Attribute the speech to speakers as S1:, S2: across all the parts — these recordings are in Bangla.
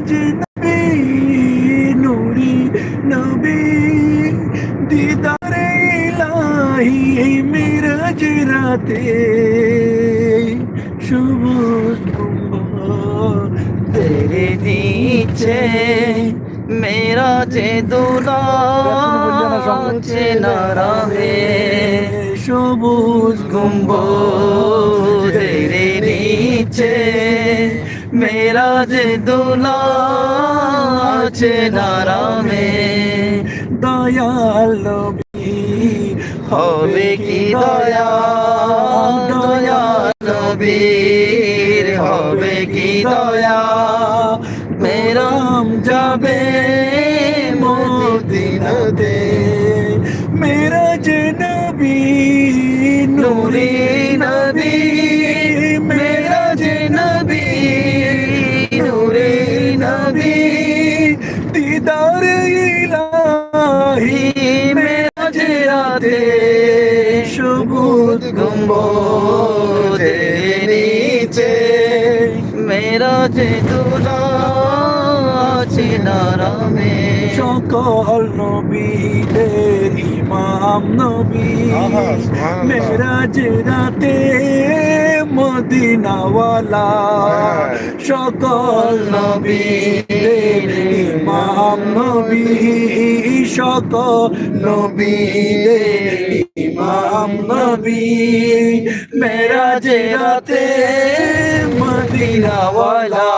S1: মেরাজ নবী নুরি নবী দিদারে ইলাহি এই মেরাজ রাতে সবুজ
S2: তেরে নিচে মেরা যে দুলা নারামে
S1: সবুজ
S2: গুম্বদের নিচে মেরা যে দুলা আছে নারামে
S1: দয়াল নবী
S2: হবে কি দয়া দয়া নবীর হবে কি দয়া মেরাম যাবে
S1: মদিনাতে মেরা যে নবী
S2: নুরি নবী যে রাতে
S1: সবুজ
S2: গুম্বদের নিচে মেরা যে দুলা আছে নারামে।
S1: সকল নবীদের ইমাম নবী। মেরাজ রাতে মদিনাওয়ালা। সকল নবীদের ইমাম নবী সকল নবীদের ইমাম নবী। মেরাজে রাতে মদিনাওয়ালা।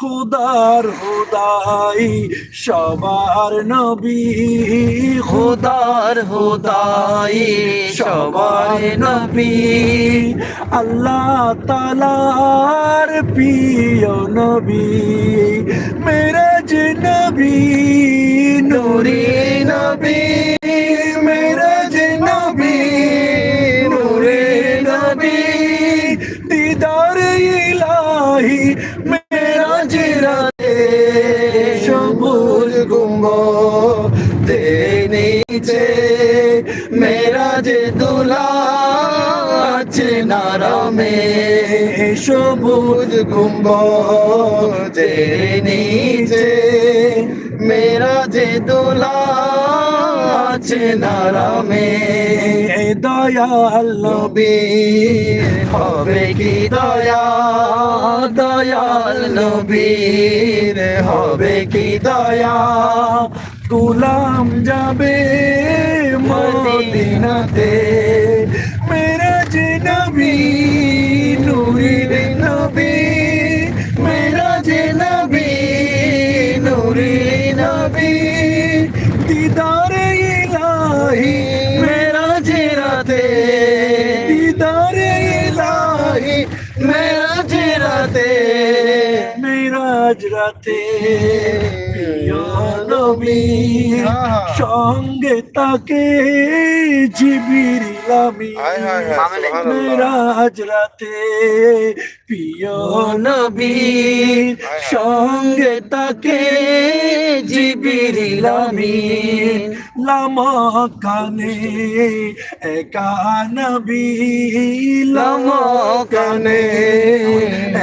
S1: খুদার হুদাই সবার নবী
S2: খুদার হুদাই সবার নবী।
S1: আল্লাহ তালার প্রিয় নবী মেরাজ নবী নুরি নবী।
S2: আছে নারামে।
S1: সবুজ
S2: গুম্বদের নিচে। মেরা যে দুলা আছে নারামে।
S1: দয়াল নবী
S2: হবে কি দয়া? দয়াল নবীর হবে কি দয়া?
S1: গুলাম যাবে মদিনাতে। নুরি নবী মেরা যে নবী নুরি নবী। দিদারে ইলাহি মেরা যে রাতে দিদারে ইলাহি মেরা যে রাতে মেরাজ রাতে। প্রিয় নবী সঙ্গে তাকে
S3: হায়, সুবহানাল্লাহ।
S1: মেরাজ রাতে প্রিয় নবী সঙ্গে তাকে জিবিরিলামি লামকানে একা নবী লামকানে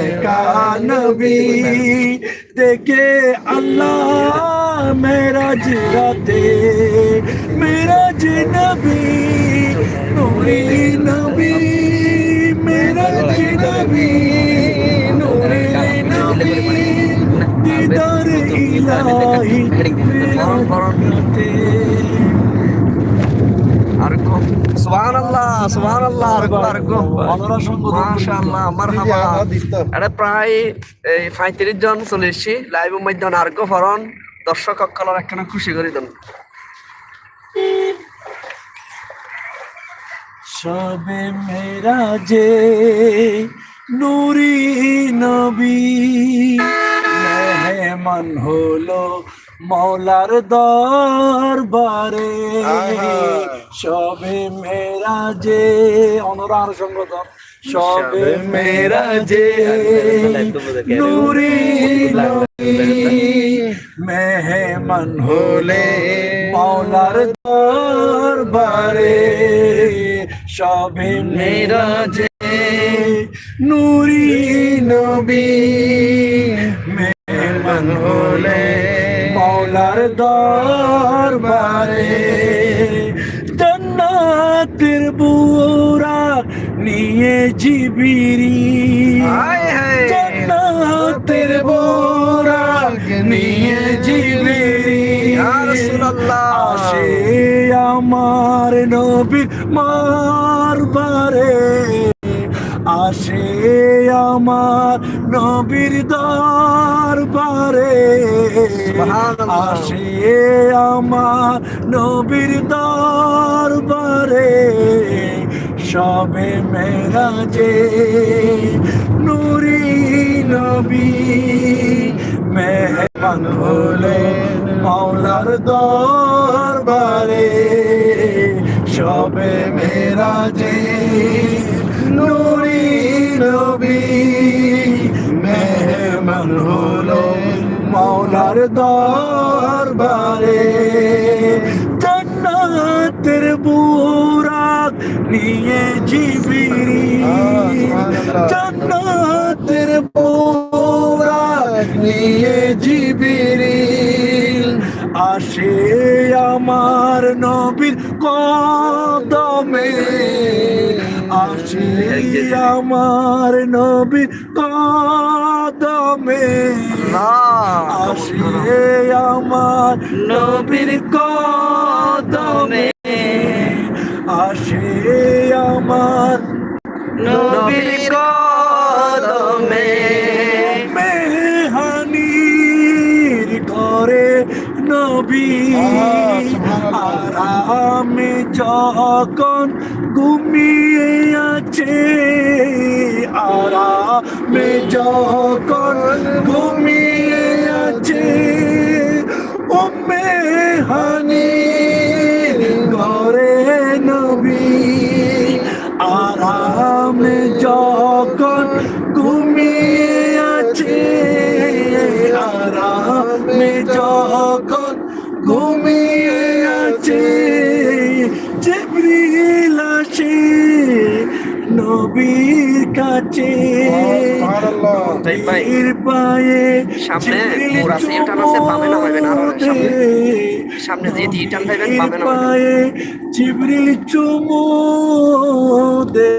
S1: একা নবী দেখে আল্লাহ মেরাজ রাতে মেরাজ নবী
S2: প্রায় পঁয়ত্রিশ জন চলে এসছি লাইভের মধ্যে আরগো ফরন দর্শক অকলার একটা খুশি করে দেন
S1: সবে মেরাজে নুরি নবী মেহমান হলো মৌলার দরবারে। সবে মেরাজে অনুরার সংগঠন সবে মেরাজে নুরি নবী মেহমান হলে মৌলার দরবারে। সবে মেরাজে নুরি নবী মেহমান হলে মৌলার দরবারে জান্নাতের বুরা নিয়ে জিবিরি। জান্নাতের বুরা নিয়ে জিবিরি। আসে আমার নবী মারবারে আসে আমার নবীর দরবারে। আসে আমার নবীর দরবারে সবে মেরাজে নুরি নবী মেহমান হলে মাওলার দরবারে সবে মেরাজে নুরি নবী মাওলার দরবারে জান্নাতের বুরাক নিয়ে জিবিরি জান্নাতের বুরাক নিয়ে জিবিরি আসে আমার নবীর কদমে। আসে আমার নবীর কদমে।
S2: আল্লাহ।
S1: আসে আমার নবীর কদমে আসে আমার।
S2: নবীর কদমে
S1: মেহানির ঘরে নবী। আরামে যখন ঘুমিয়ে আছে, আরামে যখন ঘুমিয়ে ঘুমিয়ে আছে জিবরিল আসে নবীর কাছে নবীর পায়ে
S2: সামনে
S1: জিবরিল
S2: মোড় আছে, এটা না আছে, নামাইবেন আরও সামনে। সামনে দিয়ে টান খাইবেন, বামে নামাইবেন।
S1: পায়ে জিবরিল চুমু দে